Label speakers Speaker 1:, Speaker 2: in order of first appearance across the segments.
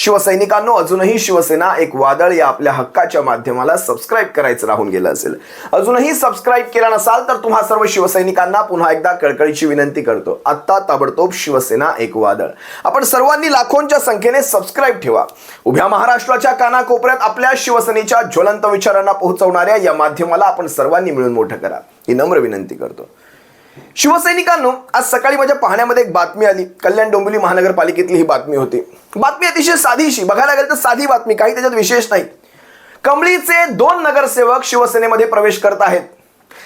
Speaker 1: शिवसैनिकांनो अजूनही शिवसेना एक वादळ या आपल्या हक्काच्या माध्यमाला सबस्क्राईब करायचं राहून गेलं असेल. अजूनही सबस्क्राईब केला नसाल तर तुम्हा सर्व शिवसैनिकांना पुन्हा एकदा कळकळीची विनंती करतो. आत्ता ताबडतोब शिवसेना एक वादळ. आपण सर्वांनी लाखोंच्या संख्येने सबस्क्राईब ठेवा. उभ्या महाराष्ट्राच्या कानाकोपऱ्यात आपल्या शिवसेनेच्या ज्वलंत विचारांना पोहोचवणाऱ्या या माध्यमाला आपण सर्वांनी मिळून मोठं करा. ही नम्र विनंती करतो. शिवसैनिकांनो आज सकाळी माझ्या पाहण्यामध्ये एक बातमी आली. कल्याण डोंबिवली महानगरपालिकेतली ही बातमी होती. बातमी अतिशय साधीशी बघायला गेलं तर साधी बातमी काही त्याच्यात विशेष नाही. कमळीचे दोन नगरसेवक शिवसेनेमध्ये प्रवेश करत आहेत.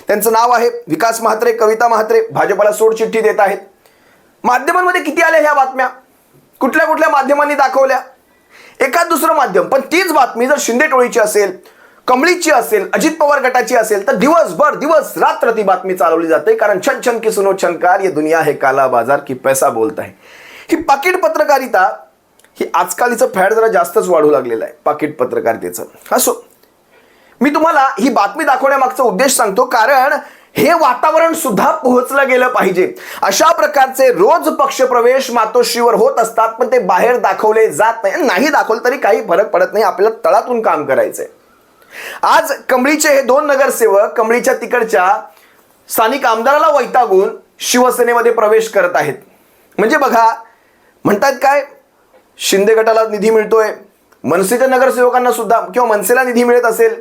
Speaker 1: त्यांचं नाव आहे विकास म्हात्रे कविता म्हात्रे. भाजपला सोडचिठ्ठी देत आहेत. माध्यमांमध्ये किती आल्या ह्या बातम्या? कुठल्या कुठल्या माध्यमांनी दाखवल्या? एखाद दुसरं माध्यम पण तीच बातमी जर शिंदे टोळीची असेल कमळीची असेल अजित पवार गटाची असेल तर दिवसभर दिवस रात्र ती बातमी चालवली जाते. कारण छन छन की सुनो छनकार ये दुनिया है काला बाजार की पैसा बोलत आहे. ही पाकिट पत्रकारिता ही आजकालीचं फॅड जरा जास्तच वाढू लागलेलं आहे पाकिट पत्रकारितेचं. असो. मी तुम्हाला ही बातमी दाखवण्यामागचा उद्देश सांगतो कारण हे वातावरण सुद्धा पोहोचलं गेलं पाहिजे. अशा प्रकारचे रोज पक्षप्रवेश मातोश्रीवर होत असतात पण ते बाहेर दाखवले जात नाही. नाही दाखवलं तरी काही फरक पडत नाही आपल्याला तळातून काम करायचंय. आज कमळीचे हे दोन नगरसेवक कमळीच्या तिकडच्या स्थानिक आमदाराला वैतागून शिवसेनेमध्ये प्रवेश करत आहेत. म्हणजे बघा म्हणतात काय शिंदे गटाला निधी मिळतोय मनसेच्या नगरसेवकांना सुद्धा किंवा मनसेला निधी मिळत असेल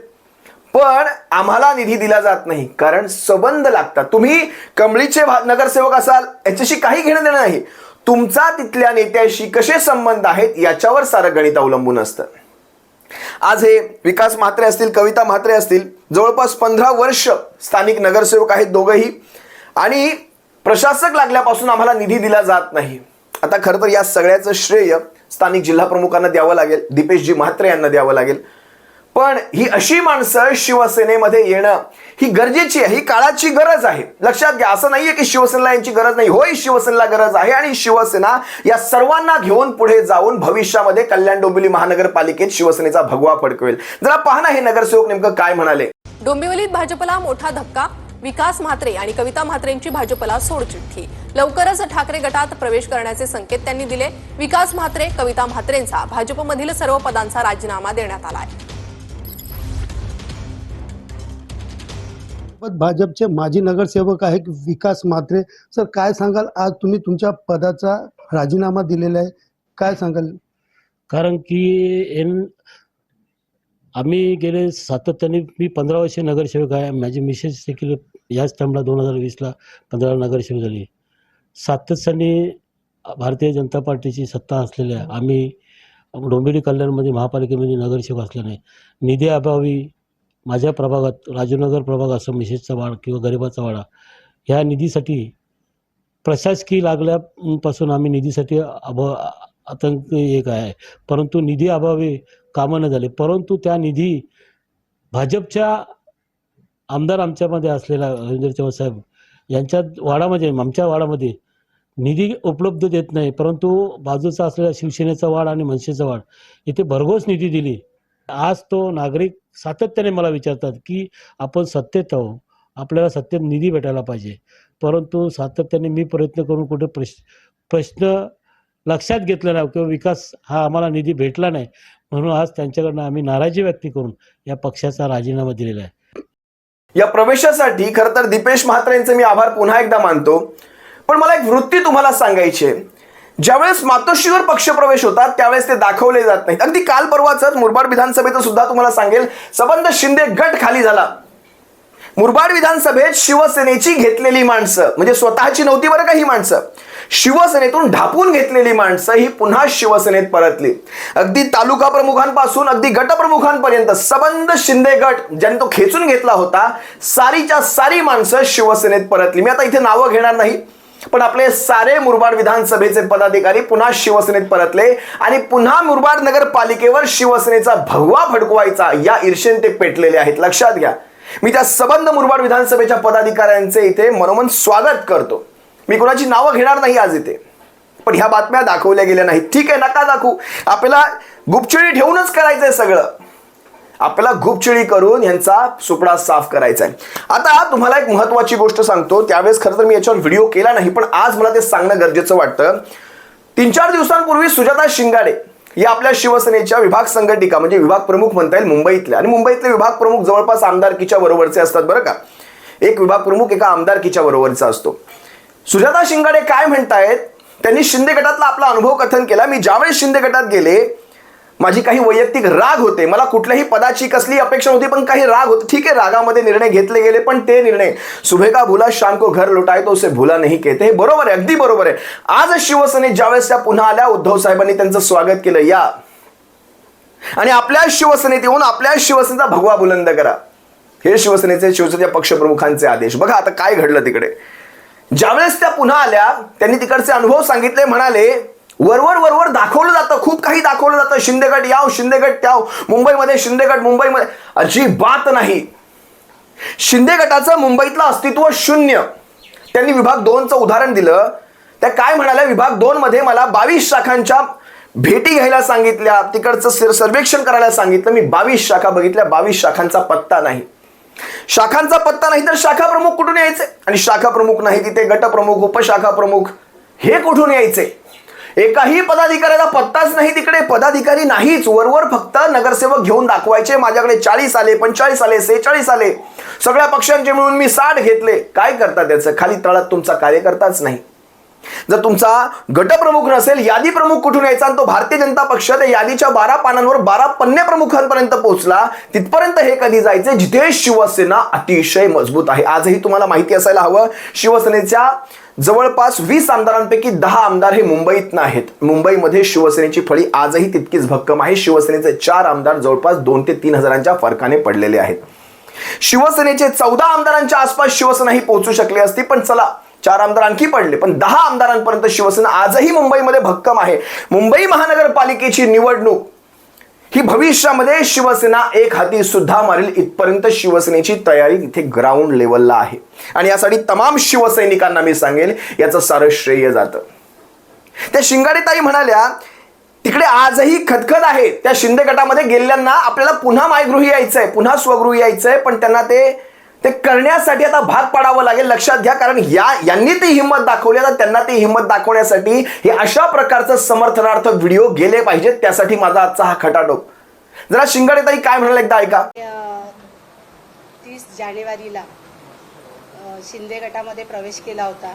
Speaker 1: पण आम्हाला निधी दिला जात नाही कारण संबंध लागतात. तुम्ही कमळीचे नगरसेवक असाल याच्याशी काही घेणं देणं नाही. तुमचा तिथल्या नेत्याशी कसे संबंध आहेत याच्यावर सारं गणित अवलंबून असतं. आज हे विकास म्हात्रे असतील कविता म्हात्रे असतील जवळपास पंधरा वर्ष स्थानिक नगरसेवक आहेत दोघंही. आणि प्रशासक लागल्यापासून आम्हाला निधी दिला जात नाही. आता खरं तर या सगळ्याचं श्रेय स्थानिक जिल्हा प्रमुखांना द्यावं लागेल दीपेशजी म्हात्रे यांना द्यावं लागेल. पण ही अशी माणसं शिवसेनेमध्ये येणं ही गरजेची आहे ही काळाची गरज आहे. लक्षात घ्या असं नाहीये की शिवसेनेला यांची गरज नाही. होय शिवसेनेला गरज आहे आणि शिवसेना या सर्वांना घेऊन पुढे जाऊन भविष्यामध्ये कल्याण डोंबिवली महानगरपालिकेत शिवसेनेचा भगवा फडकवेल. जरा पहा ना हे नगरसेवक नेमकं काय म्हणाले.
Speaker 2: डोंबिवलीत भाजपला मोठा धक्का विकास म्हात्रे आणि कविता म्हात्रेंची भाजपला सोडचिठ्ठी लवकरच ठाकरे गटात प्रवेश करण्याचे संकेत त्यांनी दिले. विकास म्हात्रे कविता म्हात्रेंचा भाजपमधील सर्व पदांचा राजीनामा देण्यात आलाय.
Speaker 3: सोबत भाजपचे माजी नगरसेवक आहे विकास मात्रे सर काय सांगाल? आज तुम्ही तुमच्या पदाचा राजीनामा दिलेला आहे. काय सांगाल?
Speaker 4: कारण की एन आम्ही गेले सातत्याने मी पंधरा वर्षे नगरसेवक आहे. माझी मिसेस देखील याच टाईमला दोन हजार वीसला पंधरा नगरसेवक झाली. सातत्याने भारतीय जनता पार्टीची सत्ता असलेल्या आम्ही डोंबिवली कल्याणमध्ये महापालिकेमध्ये नगरसेवक असल्याने निधी अभावी माझ्या प्रभागात राजूनगर प्रभाग असं मिसेसचा वाडा किंवा गरिबाचा वाडा ह्या निधीसाठी प्रशासकीय लागल्यापासून आम्ही निधीसाठी अभ आतंक एक आहे? परंतु निधी अभावी कामं न झाले. परंतु त्या निधी भाजपच्या आमदार आमच्यामध्ये असलेला रवींद्र चव्हाण साहेब यांच्या वाडामध्ये आमच्या वाडामध्ये निधी उपलब्ध देत नाही. परंतु बाजूचा असलेला शिवसेनेचा वाड आणि मनसेचा वाड इथे भरघोस निधी दिली. आज तो नागरिक सातत्याने मला विचारतात की आपण सत्तेत आहो आपल्याला सत्तेत निधी भेटायला पाहिजे. परंतु सातत्याने मी प्रयत्न करून कुठे प्रश प्रश्न लक्षात घेतला नाही किंवा विकास हा आम्हाला निधी भेटला नाही म्हणून आज त्यांच्याकडनं आम्ही नाराजी व्यक्त करून या पक्षाचा राजीनामा दिलेला आहे.
Speaker 1: या प्रवेशासाठी खरं तर दीपेश म्हात्रेंचे मी आभार पुन्हा एकदा मानतो. पण मला एक वृत्ती तुम्हाला सांगायची आहे. ज्यावेळेस मातोश्रीवर पक्षप्रवेश होतात त्यावेळेस ते दाखवले जात नाहीत. अगदी काल परवाच मुरबाड विधानसभेचं सुद्धा तुम्हाला सांगेल सबंध शिंदे गट खाली झाला. मुरबाड विधानसभेत शिवसेनेची घेतलेली माणसं म्हणजे स्वतःची नव्हती बरं का ही माणसं शिवसेनेतून ढापून घेतलेली माणसं ही पुन्हा शिवसेनेत परतली. अगदी तालुका प्रमुखांपासून अगदी गटप्रमुखांपर्यंत सबंध शिंदे गट ज्याने तो खेचून घेतला होता सारीच्या सारी माणसं शिवसेनेत परतली. मी आता इथे नावं घेणार नाही. पण आपले सारे मुरबाड विधानसभेचे पदाधिकारी पुन्हा शिवसेनेत परतले आणि पुन्हा मुरबाड नगरपालिकेवर शिवसेनेचा भगवा फडकवायचा या ईर्षेने ते पेटलेले आहेत. लक्षात घ्या. मी त्या सबंध मुरबाड विधानसभेच्या पदाधिकाऱ्यांचे इथे मनोमन स्वागत करतो. मी कोणाची नावं घेणार नाही आज इथे. पण ह्या बातम्या दाखवल्या गेल्या नाहीत. ठीक आहे नका दाखवू. आपल्याला गुपचुरी ठेवूनच करायचंय सगळं. आपल्याला गुपचिळी करून यांचा सुपडा साफ करायचा आहे आता तुम्हाला एक महत्वाची गोष्ट सांगतो. त्यावेळेस खरं तर मी याच्यावर व्हिडिओ केला नाही पण आज मला ते सांगणं गरजेचं वाटतं. तीन चार दिवसांपूर्वी सुजाता शिंगाडे या आपल्या शिवसेनेच्या विभाग संघटिका म्हणजे विभाग प्रमुख म्हणता येईल मुंबईतल्या. आणि मुंबईतले विभाग प्रमुख जवळपास आमदारकीच्या बरोबरचे असतात बरं का. एक विभाग प्रमुख एका आमदारकीच्या बरोबरचा असतो. सुजाता शिंगाडे काय म्हणतायत? त्यांनी शिंदे गटातला आपला अनुभव कथन केला. मी ज्यावेळेस शिंदे गटात गेले माझी काही वैयक्तिक राग होते. मला कुठल्याही पदाची कसली अपेक्षा होती पण काही राग होते. ठीक आहे रागामध्ये निर्णय घेतले गेले पण ते निर्णय सुभेका भुला शाम को घर लुटाय तो उसे भुला नाही कहते. हे बरोबर आहे अगदी बरोबर आहे. आज शिवसेनेत ज्यावेळेस त्या पुन्हा आल्या उद्धव साहेबांनी त्यांचं स्वागत केलं. या. आणि आपल्या शिवसेनेत येऊन आपल्या शिवसेनेचा भगवा बुलंद करा. हे शिवसेनेचे शिवसेनेच्या पक्षप्रमुखांचे आदेश. बघा आता काय घडलं तिकडे. ज्यावेळेस त्या पुन्हा आल्या त्यांनी तिकडचे अनुभव सांगितले म्हणाले वरवर वरवर दाखवलं जातं. खूप काही दाखवलं जातं. शिंदेगड याव शिंदेगड त्याव. मुंबईमध्ये शिंदेगड मुंबईमध्ये अजिबात नाही. शिंदे गटाचं मुंबईतलं अस्तित्व शून्य. त्यांनी विभाग दोनचं उदाहरण दिलं. त्या काय म्हणाल्या? विभाग दोनमध्ये मला बावीस शाखांच्या भेटी घ्यायला सांगितल्या. तिकडचं सर्वेक्षण करायला सांगितलं. मी बावीस शाखा बघितल्या. बावीस शाखांचा पत्ता नाही. शाखांचा पत्ता नाही तर शाखा प्रमुख कुठून यायचे? आणि शाखा प्रमुख नाही तिथे गटप्रमुख उपशाखा प्रमुख हे कुठून यायचे? एकाही पदाधिकाऱ्याला पत्ताच नाही तिकडे. पदाधिकारी नाहीच. वरवर फक्त नगरसेवक घेऊन दाखवायचे. माझ्याकडे चाळीस आले पंचेचाळीस आले सेहेचाळीस आले. सगळ्या पक्षांचे मिळून मी साठ घेतले. काय करता त्याचं? खाली तळात तुमचा कार्यकर्ताच नाही. जर तुमचा गटप्रमुख नसेल यादी प्रमुख कुठून यायचा आणि तो भारतीय जनता पक्ष त्या यादीच्या बारा पानांवर बारा पन्ने प्रमुखांपर्यंत पोहोचला तिथपर्यंत हे कधी जायचे? जिथे शिवसेना अतिशय मजबूत आहे. आजही तुम्हाला माहिती असायला हवं शिवसेनेच्या जवळपास वीस आमदारांपैकी दहा आमदार हे मुंबईत आहेत मुंबईमध्ये शिवसेनेची फळी आजही तितकीच भक्कम आहे. शिवसेनेचे चार आमदार जवळपास दोन ते तीन हजारांच्या फरकाने पडलेले आहेत. शिवसेनेचे चौदा आमदारांच्या आसपास शिवसेना ही पोहोचू शकली असती पण चला चार आमदार आणखी पडले पण दहा आमदारांपर्यंत शिवसेना आजही मुंबईमध्ये भक्कम आहे. मुंबई महानगरपालिकेची निवडणूक ही भविष्यामध्ये शिवसेना एक हाती सुद्धा मारेल इथपर्यंत शिवसेनेची तयारी तिथे ग्राउंड लेवलला आहे. आणि यासाठी तमाम शिवसैनिकांना मी सांगेल याचं सारं श्रेय जातं. त्या शिंगाडेताई म्हणाल्या तिकडे आजही खदखद आहे. त्या शिंदे गटामध्ये गेलेल्यांना आपल्याला पुन्हा मायगृही यायचंय पुन्हा स्वगृही यायचंय पण त्यांना ते ते करण्यासाठी आता भाग पाडावं लागेल लक्षात घ्या कारण या यांनी ती हिंमत दाखवली आता त्यांना ती हिंमत दाखवण्यासाठी हे अशा प्रकारचं समर्थनार्थ व्हिडिओ गेले पाहिजेत. त्यासाठी माझा आजचा हा खटाटोप. जरा शिंगाडेताई काय म्हणाल एकदा ऐका.
Speaker 5: तीस जानेवारीला शिंदे गटामध्ये प्रवेश केला होता.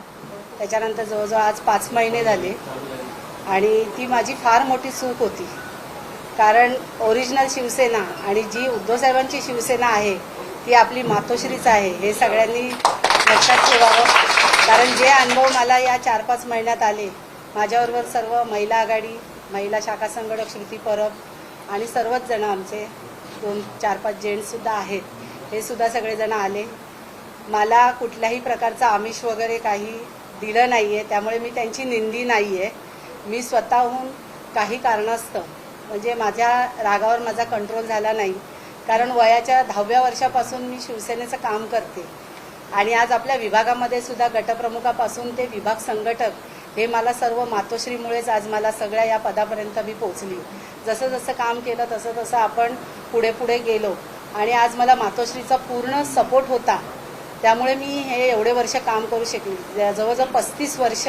Speaker 5: त्याच्यानंतर जवळजवळ आज पाच महिने झाले. आणि ती माझी फार मोठी चूक होती. कारण ओरिजिनल शिवसेना आणि जी उद्धवसाहेबांची शिवसेना आहे ती आपली मातोश्रीच आहे. हे सगळ्यांनी लक्षात ठेवावं. कारण जे अनुभव मला या चार पाच महिन्यात आले माझ्याबरोबर सर्व महिला आघाडी महिला शाखा संघटक श्रुती परब आणि सर्वच जण आमचे दोन चार पाच जेंट्ससुद्धा आहेत. हे सुद्धा सगळेजण आले. मला कुठल्याही प्रकारचं आमिष वगैरे काही दिलं नाही आहे त्यामुळे मी त्यांची निंदी नाही आहे मी स्वतःहून काही कारणास्तव म्हणजे माझ्या रागावर माझा कंट्रोल झाला नाही. कारण वयाच्या दहाव्या वर्षापासून मी शिवसेनेचं काम करते. आणि आज आपल्या विभागामध्ये सुद्धा गटप्रमुखापासून ते विभाग संघटक हे मला सर्व मातोश्रीमुळेच आज मला सगळ्या या पदापर्यंत मी पोचली जसं जसं काम केलं तसं तसं आपण पुढे पुढे गेलो. आणि आज मला मातोश्रीचा पूर्ण सपोर्ट होता. त्यामुळे मी हे एवढे वर्ष काम करू शकले. जवळजवळ पस्तीस वर्ष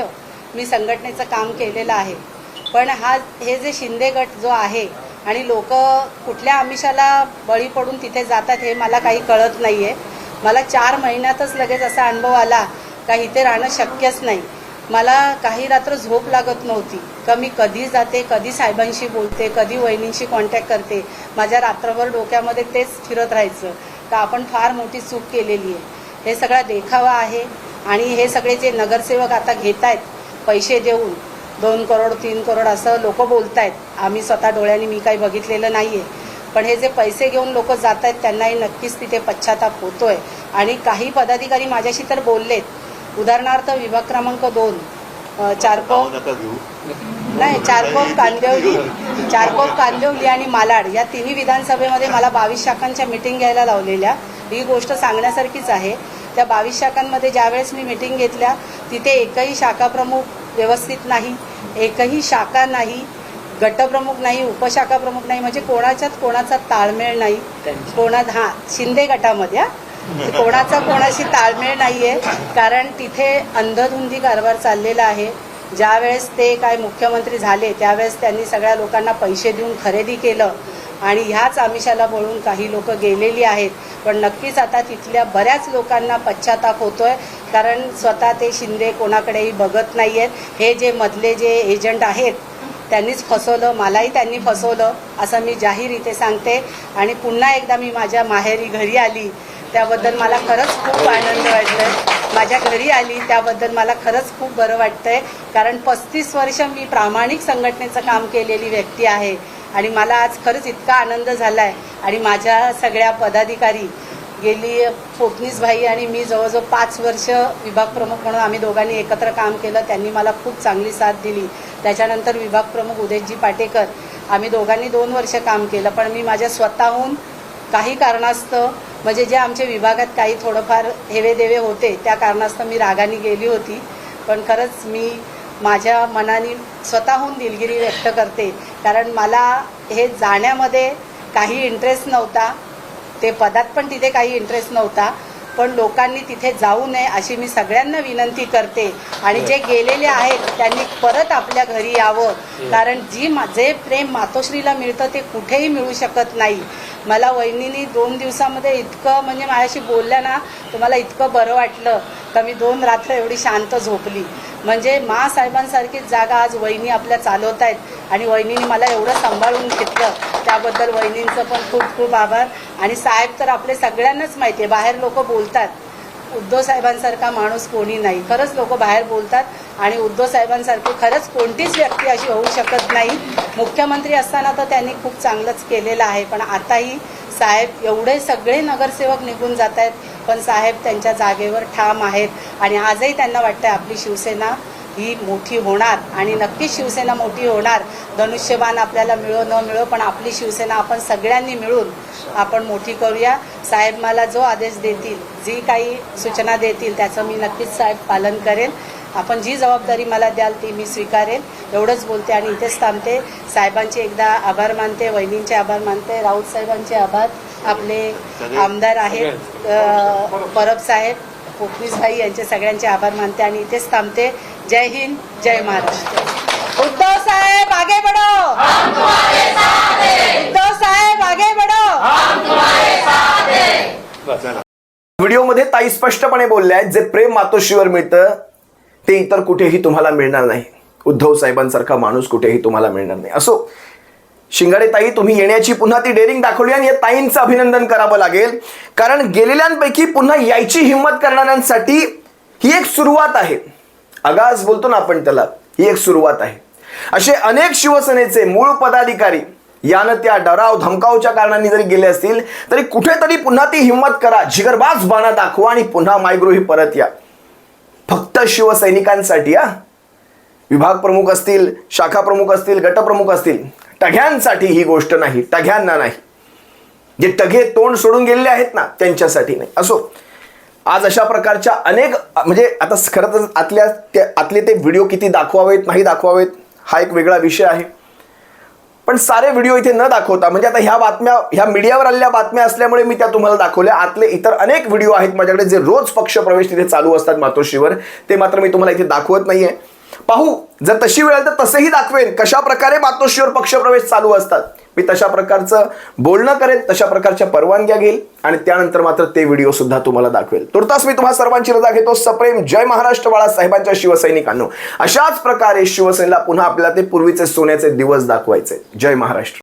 Speaker 5: मी संघटनेचं काम केलेलं आहे. पण हा हे जे शिंदे गट जो आहे आणि लोक कुठल्या आमिषाला बळी पडून तिथे जातात हे मला काही कळत नाही आहे मला चार महिन्यातच लगेच असा अनुभव आला का इथे राहणं शक्यच नाही. मला काही रात्र झोप लागत नव्हती. का मी कधी जाते कधी साहेबांशी बोलते कधी वहिनींशी कॉन्टॅक्ट करते. माझ्या रात्रभर डोक्यामध्ये तेच फिरत राहायचं का आपण फार मोठी चूक केलेली आहे. हे सगळा देखावा आहे आणि हे सगळे जे नगरसेवक आता घेत आहेत पैसे देऊन दोन करोड तीन करोड असं लोक बोलत आहेत आम्ही स्वतः डोळ्यांनी मी काही बघितलेलं नाही आहे पण हे जे पैसे घेऊन लोक जात आहेत त्यांनाही नक्कीच तिथे पश्चाताप होतोय. आणि काही पदाधिकारी माझ्याशी तर बोललेत. उदाहरणार्थ विभाग क्रमांक दोन चारकोप नाही चारकोप कांदिवली चारकोप कांदिवली आणि मालाड या तिन्ही विधानसभेमध्ये मला बावीस शाखांच्या मिटिंग घ्यायला लावलेल्या. ही गोष्ट सांगण्यासारखीच आहे. त्या बावीस शाखांमध्ये ज्यावेळेस मी मिटिंग घेतल्या तिथे एकही शाखा प्रमुख व्यवस्थित नाही एकही शाखा नाही गटप्रमुख नाही उपशाखा प्रमुख नाही म्हणजे कोणाच्यात कोणाचा ताळमेळ नाही. कोणात हा शिंदे गटामध्ये. कोणाचा कोणाशी ताळमेळ नाहीये कारण तिथे अंधधुंदी कारभार चाललेला आहे. ज्यावेळेस ते काय मुख्यमंत्री झाले त्यावेळेस त्यांनी सगळ्या लोकांना पैसे देऊन खरेदी केलं. आणि ह्याच आमिषाला बळून काही लोक गेलेली आहेत. पण नक्कीच आता तिथल्या बऱ्याच लोकांना पश्चाताप होतोय. कारण स्वतः ते शिंदे कोणाकडेही बघत नाही आहेत हे जे मधले जे एजंट आहेत त्यांनीच फसवलं मलाही त्यांनी फसवलं असं मी जाहीर इथे सांगते. आणि पुन्हा एकदा मी माझ्या माहेरी घरी आली त्याबद्दल मला खरंच खूप आनंद वाटतोय. माझ्या घरी आली त्याबद्दल मला खरंच खूप बरं वाटतंय. कारण पस्तीस वर्ष मी प्रामाणिक संघटनेचं काम केलेली व्यक्ती आहे. आणि मला आज खरंच इतका आनंद झालाय. आणि माझ्या सगळ्या पदाधिकारी गेली फोटनीस भाई आणि मी जवळजवळ पाच वर्ष विभाग प्रमुख म्हणून आम्ही दोघांनी एकत्र काम केलं. त्यांनी मला खूप चांगली साथ दिली. त्याच्यानंतर विभाग प्रमुख उदयजी पाटेकर आम्ही दोघांनी दोन वर्ष काम केलं. पण मी माझ्या स्वतःहून काही कारणास्तव म्हणजे जे आमच्या विभागात काही थोडंफार हेवेदेवे होते त्या कारणास्तव मी रागाने गेली होती. पण खरंच मी माझ्या मनाने स्वतःहून दिलगिरी व्यक्त करते. कारण मला हे जाण्यामध्ये काही इंटरेस्ट नव्हता. ते पदात पण तिथे काही इंटरेस्ट नव्हता. पण लोकांनी तिथे जाऊ नये अशी मी सगळ्यांना विनंती करते. आणि जे गेलेले आहेत त्यांनी परत आपल्या घरी यावं. कारण जी मा- जे प्रेम मातोश्रीला मिळतं ते कुठेही मिळू शकत नाही. मला वहिनीनी दोन दिवसामध्ये इतकं म्हणजे माझ्याशी बोलल्या ना तुम्हाला इतकं बरं वाटलं का मी दोन रात्र एवढी शांत झोपली. म्हणजे मा साहेबांसारखीच जागा आज वहिनी आपल्या चालवत आहेत आणि वहिनीने मला एवढं सांभाळून घेतलं. त्याबद्दल वहिनींचं पण खूप खूप आभार. आणि साहेब तर आपले सगळ्यांनाच माहिती आहे. बाहेर लोक बोलतात. उद्धव साहेबांसारखा माणूस कोणी नाही. खरंच लोक बाहेर बोलतात आणि उद्धव साहेबांसारखी खरंच कोणतीच व्यक्ती अशी होऊ शकत नाही. मुख्यमंत्री असताना तर त्यांनी खूप चांगलंच केलेलं आहे. पण आताही साहेब एवढे सगळे नगरसेवक निघून जात आहेत पण साहेब त्यांच्या जागेवर ठाम आहेत. आणि आजही त्यांना वाटतं आपली शिवसेना ही मोठी होणार आणि नक्कीच शिवसेना मोठी होणार. धनुष्यबाण आपल्याला मिळो न मिळो पण आपली शिवसेना आपण सगळ्यांनी मिळून आपण मोठी करूया. साहेब मला जो आदेश देतील जी काही सूचना देतील त्याचं मी नक्कीच साहेब पालन करेन. आपण जी जबाबदारी मला द्याल ती मी स्वीकारेन. एवढंच बोलते आणि इथेच थांबते. साहेबांचे एकदा आभार मानते वहिनींचे आभार मानते राऊत साहेबांचे आभार. आपले आमदार आहेत परब साहेब कोकणीस भाई यांचे सगळ्यांचे आभार मानते आणि इथेच थांबते. जय हिंद जय महाराष्ट्र. उद्धव साहेब आगे बढ़ो. उद्धव साहेब आगे बढ़ो.
Speaker 1: व्हिडिओमध्ये ताई स्पष्टपणे बोलल्या आहेत जे प्रेम मातोश्रीवर मिळतं ते इतर कुठेही तुम्हाला मिळणार नाही. उद्धव साहेबांसारखा माणूस कुठेही तुम्हाला मिळणार नाही. असो शिंगाडे ताई तुम्ही येण्याची पुन्हा ती डेअरिंग दाखवली आणि या ताईंचं अभिनंदन करावं लागेल. कारण गेलेल्यांपैकी पुन्हा यायची हिंमत करणाऱ्यांसाठी ही एक सुरुवात आहे. आगास बोलतो ना आपण त्याला ही एक सुरुवात आहे. असे अनेक शिवसेनेचे मूळ पदाधिकारी यानं त्या डराव धमकावच्या कारणांनी जरी गेले असतील तरी कुठेतरी पुन्हा ती हिंमत करा जिगरबाज बाणा दाखवा आणि पुन्हा मायगृही परत या. फक्त शिवसैनिकांसाठी या विभाग प्रमुख असतील शाखा प्रमुख असतील गटप्रमुख असतील टघ्यांसाठी ही गोष्ट नाही टघ्यांना नाही. जे टघे तोंड सोडून गेलेले आहेत ना त्यांच्यासाठी नाही. असो आज अशा प्रकारच्या अनेक म्हणजे आता खरं तर आतल्या त्या आतले ते व्हिडिओ किती दाखवावेत नाही दाखवावेत हा एक वेगळा विषय आहे. पण सारे व्हिडिओ इथे न दाखवता म्हणजे आता ह्या बातम्या ह्या मीडियावर आलेल्या बातम्या असल्यामुळे मी त्या तुम्हाला दाखवल्या. आतले इतर अनेक व्हिडिओ आहेत माझ्याकडे जे रोज पक्षप्रवेश तिथे चालू असतात मातोश्रीवर. ते मात्र मी तुम्हाला इथे दाखवत नाहीये. पाहू जर तशी वेळ तर तसेही दाखवेन कशा प्रकारे मातोश्रीवर पक्षप्रवेश चालू असतात. मी तशा प्रकारचं बोलणं करेल तशा प्रकारच्या परवानग्या घेईल आणि त्यानंतर मात्र ते व्हिडिओ सुद्धा तुम्हाला दाखवेल. तुर्तास मी तुम्हाला सर्वांची रजा घेतो. सप्रेम जय महाराष्ट्र बाळासाहेबांच्या शिवसैनिकांनो. अशाच प्रकारे शिवसेनेला पुन्हा आपल्याला ते पूर्वीचे सोन्याचे दिवस दाखवायचे. जय महाराष्ट्र.